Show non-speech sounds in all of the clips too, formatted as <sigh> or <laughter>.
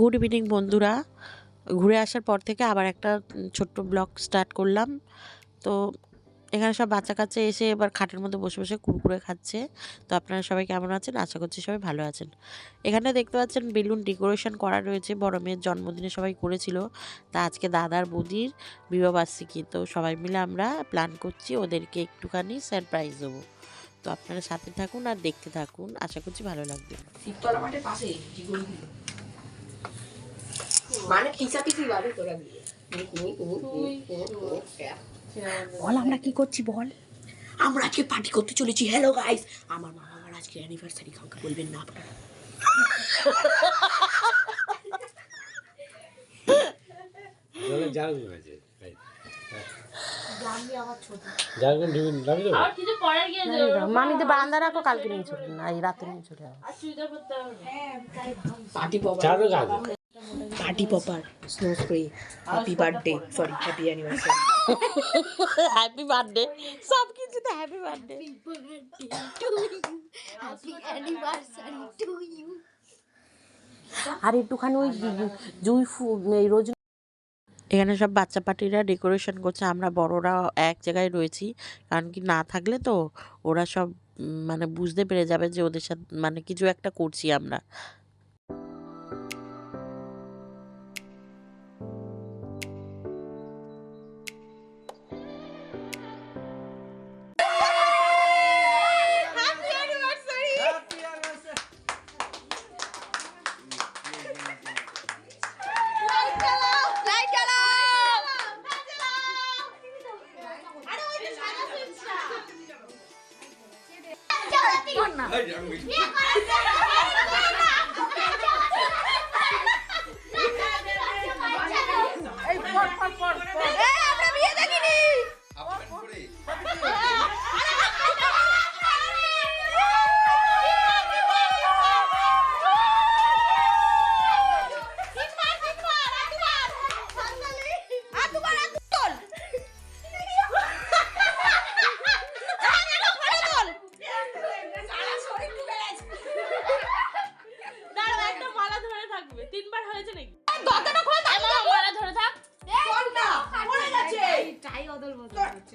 Good evening বন্ধুরা। ঘুরে আসার পর থেকে আবার একটা ছোট্ট ব্লগ স্টার্ট করলাম। তো এখানে সব বাচ্চা কাচ্চা এসে এবার খাটের মধ্যে বসে বসে কুরকুরে খাচ্ছে। তো আপনারা সবাই কেমন আছেন? আশা করছি সবাই ভালো আছেন। এখানে দেখতে পাচ্ছেন বেলুন ডেকোরেশন করা রয়েছে। বড় মেয়ের জন্মদিনে সবাই করেছিল। তা আজকে দাদার বৌদির বিবাহবার্ষিকী। তো সবাই মিলে আমরা প্ল্যান করছি ওদেরকে একটুখানি সারপ্রাইজ দেবো। তো আপনারা সাথে থাকুন আর দেখতে থাকুন। আশা করছি ভালো লাগবে। মানে তোরা বিয়ে বল আমরা কি করছি বল? আমরা আজকে পার্টি করতে চলেছি। হ্যালো গাইস আমার মামা আমার আজকে অ্যানিভার্সারি কাউকে বলবেন না আপনারা। মামিতে বারান্দা রাখো কালকে নিয়ে চলে না এই রাতে নিয়ে চলে যাব party popper snow spray happy birthday sorry happy anniversary happy birthday সব কিছুতে হ্যাপি বার্থডে আর একটুখানি ওই জুই ফু এই রোজ এখানে সব বাচ্চা পার্টিরা ডেকোরেশন করছে আমরা বড়রা এক জায়গায় রয়েছি কারণ কি না থাকলে তো ওরা সব মানে বুঝতে পেরে যাবে যে ওদের সাথে মানে কিছু একটা করছি আমরা। 呢。那没出。别别别别别别。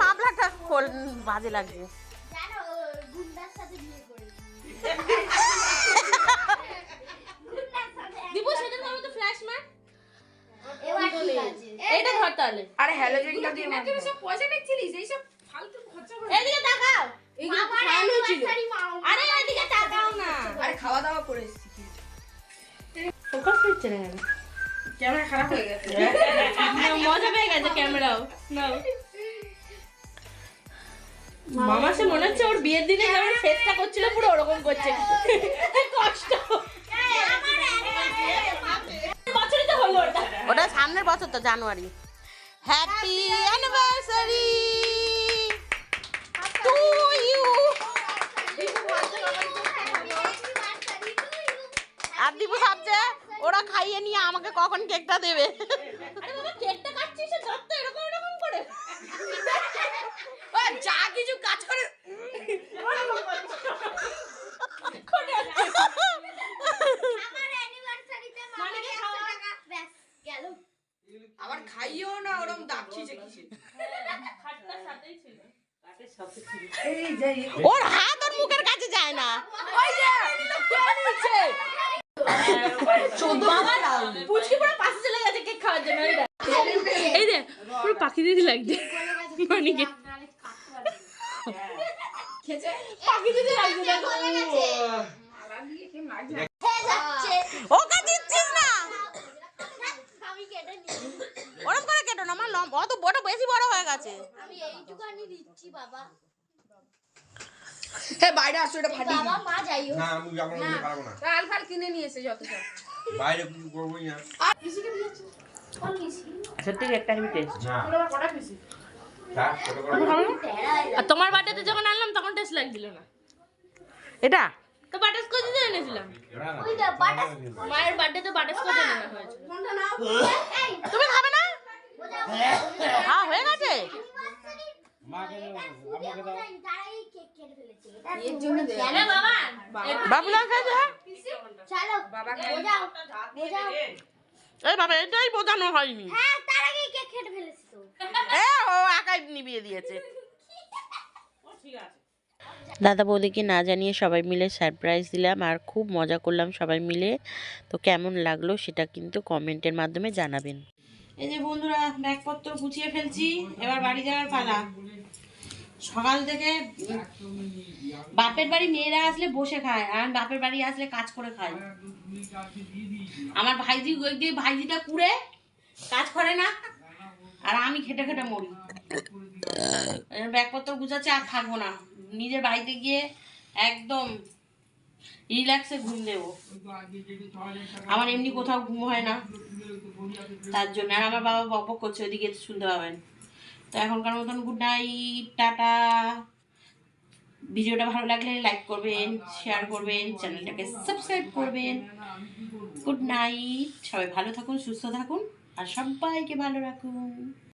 মামলাটা বাজে লাগছে জানো গুন্ডার সাথে বিয়ে করেছি। <laughs> তাহলে। আরে হ্যালোজেনটা দিয়ে মারবো। এদিকে তাকাও। anniversary মাও আরে এদিকে তাকাও না। আরে খাওয়া দাওয়া করে এসেছি ফোকাস করছে না কেন? ক্যামেরা খারাপ হয়ে গেছে। মজা পেয়ে গেছে ক্যামেরাও। নাও। মামা সে মনে হচ্ছে ওর বিয়ের দিনে যেমন ফেসটা করছিল পুরো ওরকম করছে। কষ্ট। হলো ওটা। ওটা সামনের বছর তো January. Happy anniversary to you আর দিব ভাবছে ওরা খাইয়ে নিয়ে আমাকে কখন কেকটা দেবে? আরে বাবা কেকটা কাটছিস যত এরকম এরকম করে ও, যা কিছু কাজ করে <laughs> আবার খাইও না ওরম কিসে ছিল। ওর হাত ওর মুখের কাছে যায় না। পুচকি পুরো পাশে চলে গেছে কেক খাওয়ার জন্য। এই পুরো পাখি দিদি লাগছে ওরম করে কেটো না আমার লম্বা অত বড় বেশি বড় হয়ে গেছে। আমি এইটুকানি দিচ্ছি বাবা। বাইরে আসো এটা ফাটি বাবা মা যাইও না আমি না পারব না। আল ফাল কিনে নিয়েছে যত সব। বাইরে কিছু না। সত্যি একটা টেস্ট না। আর তোমার বাড়িতে যখন আনলাম তখন টেস্ট লাগছিল না। এটা? তো বাটারস্কচ দিয়ে এনেছিলাম। ওই দা বাটা মায়ের বার্থডেতে বাটারস্কচ এনে হয়েছিল তুমি খাবে না? হ্যাঁ হয়ে গেছে? মাকে দাও, আমাকে দাও। তারাই কেক কেটে ফেলেছে এর জন্য কেন বাবা বাবুলাল খাইছে চলো বোঝাও বোঝাও এই বাবা এটাই বোঝানো হয়নি। হ্যাঁ তার আগেই কেক কেটে ফেলেছি তো। এ ও একাই নিবিয়ে দিয়েছে। দাদা বৌদিকে না জানিয়ে সবাই মিলে সারপ্রাইজ দিলাম আর খুব মজা করলাম সবাই মিলে। তো কেমন লাগল সেটা কিন্তু কমেন্টের মাধ্যমে জানাবেন। এই যে বন্ধুরা, ব্যাগপত্র গুছিয়ে ফেলছি, এবার বাড়ি যাওয়ার পালা। সকাল থেকে বাপের বাড়ি মেয়েরা আসলে বসে খায় আর বাপের বাড়ি আসলে কাজ করে খায়। আমার ভাইজি দিয়ে ভাইজিটা কুড়ে, কাজ করে না, আর আমি খেটে খেটে মরি। ব্যাগপত্র গুছাচ্ছে আর থাকব না। নিজের বাড়িতে গিয়ে একদম রিল্যাক্সে ঘুম দেবো। আমার এমনি কোথাও ঘুম হয় না। তার জন্য। আর আমার বাবা বক করছে ওইদিকে শুনতে পাবেন। তো এখনকার মতন গুড নাইট টাটা। ভিডিওটা ভালো লাগলে লাইক করবেন শেয়ার করবেন, চ্যানেলটাকে সাবস্ক্রাইব করবেন। গুড নাইট সবাই ভালো থাকুন, সুস্থ থাকুন, আর সবাইকে ভালো রাখুন।